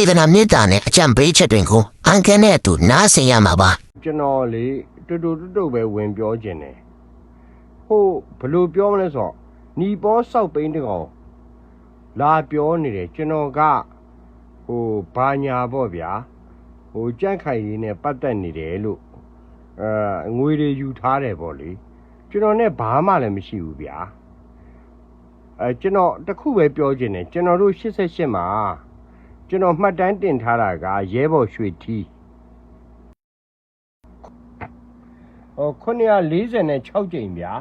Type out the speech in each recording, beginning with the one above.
စေတနာမေတ္တာနဲ့အကြံပေးချက်တွေကိုအန်ကန်နဲ့အတူနားဆင်ရမှာပါကျွန်တော်လေတူတူတူတူပဲဝင်ပြောခြင်းတယ်ဟိုဘယ်လို့ပြောမလဲဆိုတော့ညီပေါ်ဆောက်ပိန်းတကောင်လာပြောနေတယ်ကျွန်တော်ကဟိုဘာညာပေါ့ဗျာဟိုကြန့်ခိုင်ရေးနဲ့ပတ်သက်နေတယ်လို့အဲငွေတွေယူထားတယ်ပေါ့လေကျွန်တော်နဲ့ဘာမှလည်းမရှိဘူးဗျာအဲကျွန်တော်တခုပဲပြောခြင်းတယ်ကျွန်တော်တို့88မှာ ကျွန်တော်မှတ်တမ်းတင်ထားတာကရဲဘော်ရွှေထီးဟို946ကြိမ်ဗျာ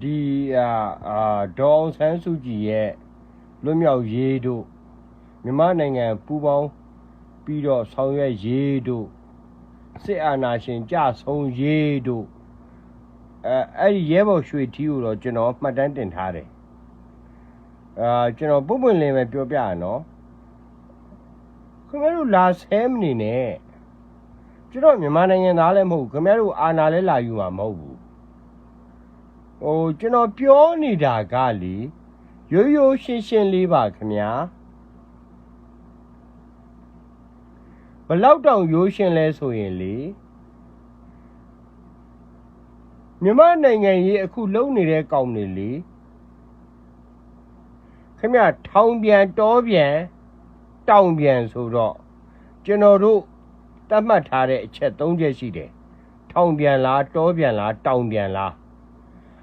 ဒီအာအာဒေါအောင်ဆန်းစုကြည်ရဲ့လွတ်မြောက်ရေးတို့မြန်မာနိုင်ငံပူးပေါင်းပြီးတော့ဆောင်ရွက်ရေးတို့စစ်အာဏာရှင်ကြဆုံးရေးတို့အဲအဲ့ဒီရဲဘော်ရွှေထီးကိုတော့ကျွန်တော်မှတ်တမ်းတင်ထားတယ်အာကျွန်တော်ပုံပွင့်လင်းပဲပြောပြရနော် ခင်ဗျားတို့လာဆဲမနေနဲ့ကျွန်တော်မြန်မာနိုင်ငံသားလည်းမဟုတ်ဘူးခင်ဗျားတို့အာဏာလည်းလာယူမှာမဟုတ်ဘူးဟိုကျွန်တော်ပြောနေတာကလေရိုးရိုးရှင်းရှင်းလေးပါခင်ဗျာဘလောက်တောင်ရိုးရှင်းလဲဆိုရင်လေမြန်မာနိုင်ငံကြီးအခုလုံနေတဲ့ကောင်တွေလေခင်ဗျာထောင်ပြန်တောပြန် တောင်ပြန်ဆိုတော့ကျွန်တော်တို့တတ်မှတ်ထားတဲ့အချက်၃ချက်ရှိတယ်။ထောင်ပြန်လားတောပြန်လားတောင်ပြန်လား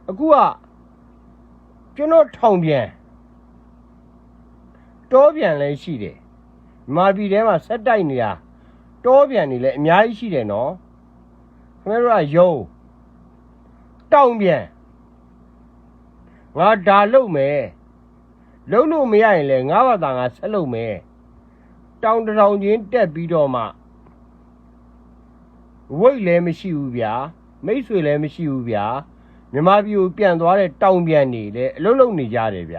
အခုကကျွန်တော်ထောင်ပြန်တောပြန်လည်းရှိတယ်။မာပြည်ထဲမှာဆက်တိုက်နေတာတောပြန်နေလည်းအများကြီးရှိတယ်နော်။ခင်ဗျားတို့ကယုံတောင်ပြန်ငါဒါလုံမယ်လုံလို့မရရင်လည်းငါဘာသာငါဆက်လုံမယ် တောင်တစ်ထောင်ချင်းတက်ပြီးတော့မှဝိတ်လည်းမရှိဘူးဗျာမိတ်ဆွေလည်းမရှိဘူးဗျာမြမပြည်ကိုပြန်သွားတဲ့တောင်ပြန်နေလေအလုံးလုံးနေကြတယ်ဗျ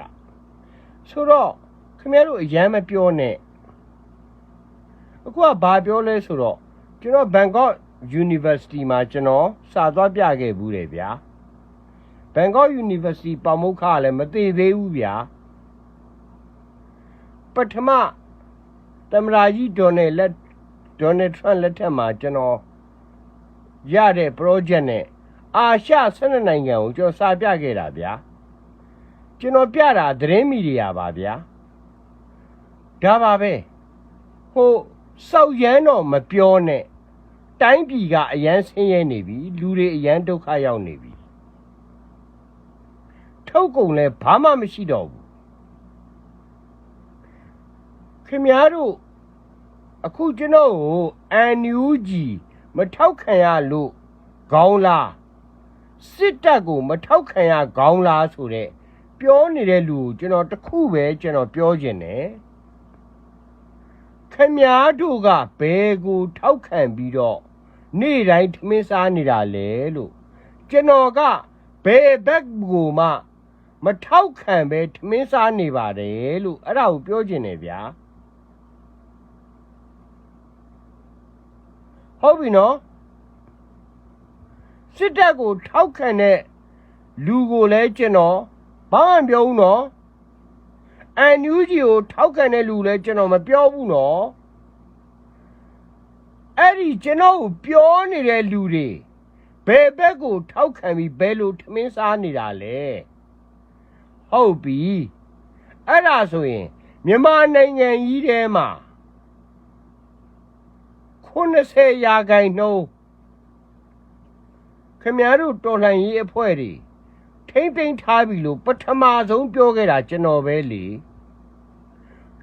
ဆိုတော့ခင်ဗျားတို့အရန်မပြောနဲ့အခုကဘာပြောလဲဆိုတော့ကျွန်တော်ဘန်ကောက် University မှာကျွန်တော်စာသွားပြခဲ့ဘူးတယ်ဗျာဘန်ကောက် University ပေါမုတ်ခလည်းမသေးသေးဘူးဗျာပထမ တမရာကြီးဒေါ်နယ်လက်ဒေါ်နယ်ထရန့်လက်ထက်မှာကျွန်တော်ရတဲ့ project နဲ့အာရှ12နိုင်ငံကိုကျွန်တော်စာပြခဲ့တာဗျာကျွန်တော်ပြတာသတင်းမီဒီယာပါဗျာဒါပါပဲဟိုစောက်ရမ်းတော့မပြောနဲ့တိုင်းပြည်ကအရန်ဆင်းရဲနေပြီလူတွေအရန်ဒုက္ခရောက်နေပြီထုတ်ကုန်လဲဘာမှမရှိတော့ဘူးခင်များတို့ အခုကျွန်တော်ကို NUG မထောက်ခံရလို့ခေါင်းလားစစ်တပ်ကို မထောက်ခံရခေါင်းလားဆိုတဲ့ပြောနေတဲ့လူကိုကျွန်တော်တခုပဲကျွန်တော်ပြောခြင်းတယ်ခမည်းတို့ကဘယ်ကိုထောက်ခံပြီးတော့နေ့တိုင်းထမင်းစားနေတာလဲလို့ကျွန်တော်ကဘယ်ဘက်ကိုမှမထောက်ခံပဲထမင်းစားနေပါတယ်လို့အဲ့ဒါကိုပြောခြင်းတယ်ဗျာ ဟုတ်ပြီနော်စစ်တပ်ကိုထောက်ခံတဲ့လူကိုလည်းကျွန်တော်ဘာမှမပြောဘူးနော်အန်ယူဂျီကိုထောက်ခံတဲ့လူလည်းကျွန်တော်မပြောဘူးနော်အဲ့ဒီကျွန်တော်ကိုပြောနေတဲ့လူတွေဘယ်ဘက်ကိုထောက်ခံပြီးဘယ်လိုထမင်းစားနေတာလဲဟုတ်ပြီအဲ့ဒါဆိုရင်မြန်မာနိုင်ငံကြီးထဲမှာ 80ရာခိုင်နှုန်းခင်ဗျားတို့တော်လှန်ရေးအဖွဲ့တွေထိမ့်သိမ်းထားပြီလို့ပထမဆုံးပြောခဲ့တာကျွန်တော်ပဲလေ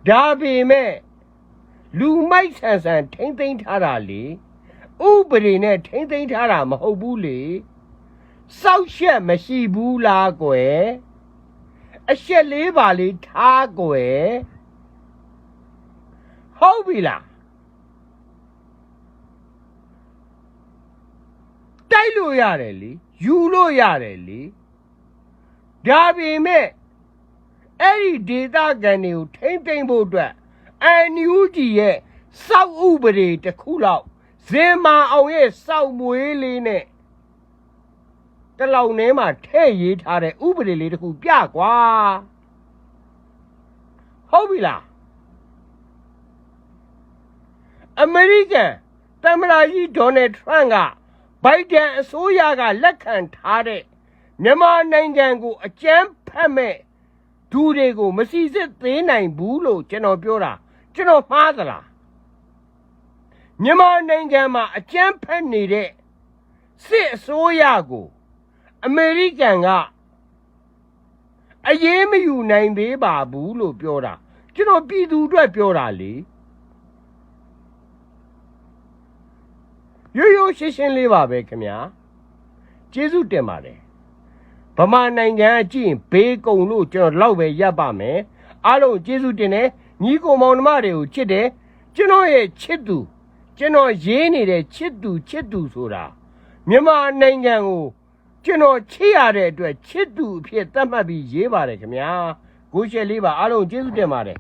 ဒါပေမဲ့လူမိုက်ဆန်ဆန်ထိမ့်သိမ်းထားတာလေဥပဒေနဲ့ထိမ့်သိမ်းထားတာမဟုတ်ဘူးလေစောက်ရှက်မရှိဘူးလားကွယ်အရှက်လေးပါလေးထားကွယ်ဟုတ်ပြီလား တိုက်လို့ရတယ်လေယူလို့ရတယ်လေဒါပေမဲ့အဲ့ဒီဒေတာကန်တွေကိုထိမ့်သိမ့်ဖို့အတွက်အန်ယူဂျီရဲ့စောက်ဥပဒေတစ်ခုလောက်ဇင်မာအောင်ရဲ့စောက်မွေးလေးနဲ့တလောင်ထဲမှာထဲ့ရေးထားတဲ့ဥပဒေလေးတစ်ခုပြကွာဟုတ်ပြီလားအမေရိကန်သမ္မတကြီးဒေါ်နယ်ထရန့်က ဘိုက်ဒန်အစိုးရကလက်ခံထားတဲ့မြန်မာနိုင်ငံကိုအကြမ်းဖက်မဲ့ဒူတွေကိုမစီစစ်သေးနိုင်ဘူးလို့ကျွန်တော်ပြောတာကျွန်တော်မှားသလားမြန်မာနိုင်ငံမှာအကြမ်းဖက်နေတဲ့စစ်အစိုးရကိုအမေရိကန်ကအရေးမယူနိုင်သေးပါဘူးလို့ပြောတာကျွန်တော်ပြည်သူအတွက်ပြောတာလေ ရိုးရိုးရှင်းရှင်းလေးပါပဲခင်ဗျာကျေးဇူးတင်ပါတယ်ဗမာနိုင်ငံကကြည့်ရင်ဘေးကုံလို့ကျွန်တော်လောက်ပဲရပ်ပါမယ်အားလုံးကျေးဇူးတင်တယ်ညီကိုမောင်နှမတွေကိုချစ်တယ်ကျွန်တော်ရဲ့ချစ်သူကျွန်တော်ရေးနေတဲ့ချစ်သူချစ်သူဆိုတာမြန်မာနိုင်ငံကိုကျွန်တော်ချစ်ရတဲ့အတွက်ချစ်သူအဖြစ်သတ်မှတ်ပြီးရေးပါတယ်ခင်ဗျာကိုရှယ်လေးပါအားလုံးကျေးဇူးတင်ပါတယ်